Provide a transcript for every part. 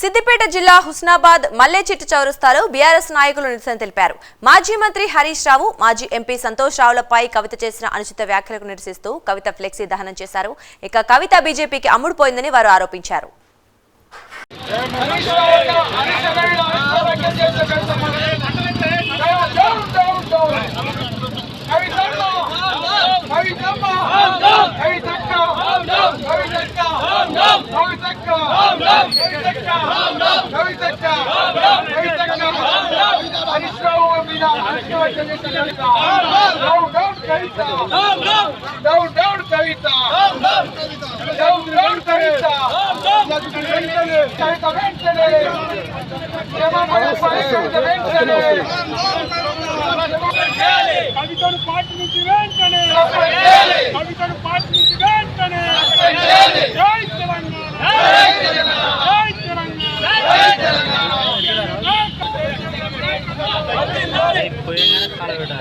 సిద్దిపేట జిల్లా హుస్నాబాద్ మల్లేచెట్టు చౌరస్తాలో బీఆర్ఎస్ నాయకులు నిరసన తెలిపారు. మాజీ మంత్రి హరీష్ రావు మాజీ ఎంపీ సంతోష్ రావులపై కవిత చేసిన అనుచిత వ్యాఖ్యలకు నిరసిస్తూ కవిత ఫ్లెక్సీ దహనం చేశారు. ఇక కవిత బీజేపీకి అమ్ముడుపోయిందని వారు ఆరోపించారు down down Kavitha down down Kavitha Kavitha వెంటనే కవిత వెంటనే కవితను పార్టీ నుంచి వెంటనే కవితను పార్టీ నుంచి వెంటనే జై తెలంగాణ జై తెలంగాణ ఏడైంది కదా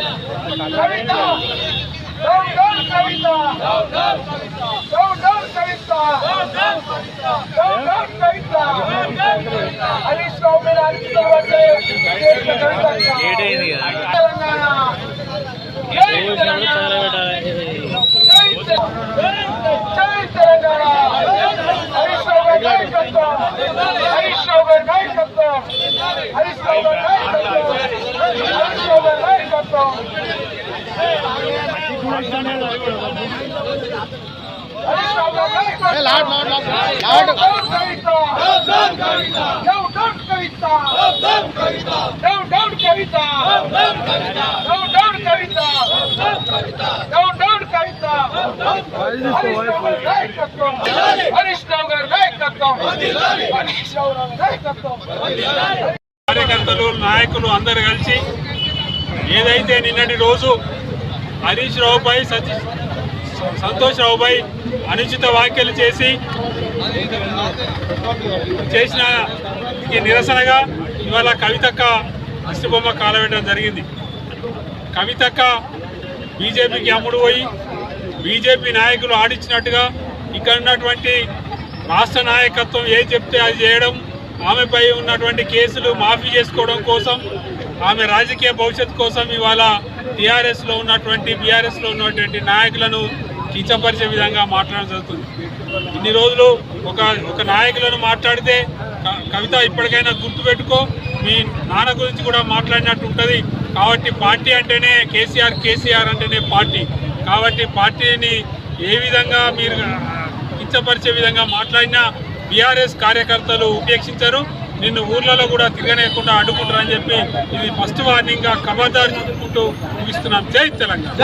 down Kavitha down down Kavitha down down Kavitha Harish Rao మీద అరిచినటువంటి చేసిన కవిత తెలంగాణ జై తెలంగాణ జై జై తెలంగాణ హరీష్ రావు గారి నాయకత్వం హరీష్ రావు గారి నాయకత్వం హరీష్ రావు గారి నాయకత్వం హరీష్ రావు గారి నాయకత్వం హరీష్ రావు గారి నాయకత్వం లాడ్ లాడ్ lord down Kavitha down Kavitha down down Kavitha down Kavitha down down Kavitha down down Kavitha down నాయకత్వం నాయకత్వం కార్యకర్తలు నాయకులు అందరు కలిసి ఏదైతే నిన్నటి రోజు హరీష్ రావుపై సతీష్ సంతోష్ రావుపై అనుచిత వ్యాఖ్యలు చేసి చేసిన ఈ నిరసనగా ఇవాళ కవితక్క అష్టబొమ్మ కాలవేయడం జరిగింది. కవితక్క బీజేపీకి అమ్ముడు పోయి బీజేపీ నాయకులు ఆడించినట్టుగా ఇక్కడ ఉన్నటువంటి రాష్ట్ర నాయకత్వం ఏది చెప్తే అది చేయడం ఆమెపై ఉన్నటువంటి కేసులు మాఫీ చేసుకోవడం కోసం ఆమె రాజకీయ భవిష్యత్తు కోసం ఇవాళ టీఆర్ఎస్లో ఉన్నటువంటి బీఆర్ఎస్లో ఉన్నటువంటి నాయకులను కించపరిచే విధంగా మాట్లాడడం జరుగుతుంది. ఇన్ని రోజులు ఒక ఒక నాయకులను మాట్లాడితే క- కవిత ఇప్పటికైనా గుర్తుపెట్టుకో మీ నాన్న గురించి కూడా మాట్లాడినట్టు ఉంటుంది. కాబట్టి పార్టీ అంటేనే కేసీఆర్ కేసీఆర్ అంటేనే పార్టీ. కాబట్టి పార్టీని ఏ విధంగా మీరు కించపరిచే విధంగా మాట్లాడినా బీఆర్ఎస్ కార్యకర్తలు ఉపేక్షించరు. నిన్ను ఊర్లలో కూడా తిరగనేయకుండా అడ్డుకుంటారని చెప్పి ఇది ఫస్ట్ వార్నింగ్గా ఖబర్దారు చెప్పుకుంటూ ముగిస్తున్నాం. జై తెలంగాణ.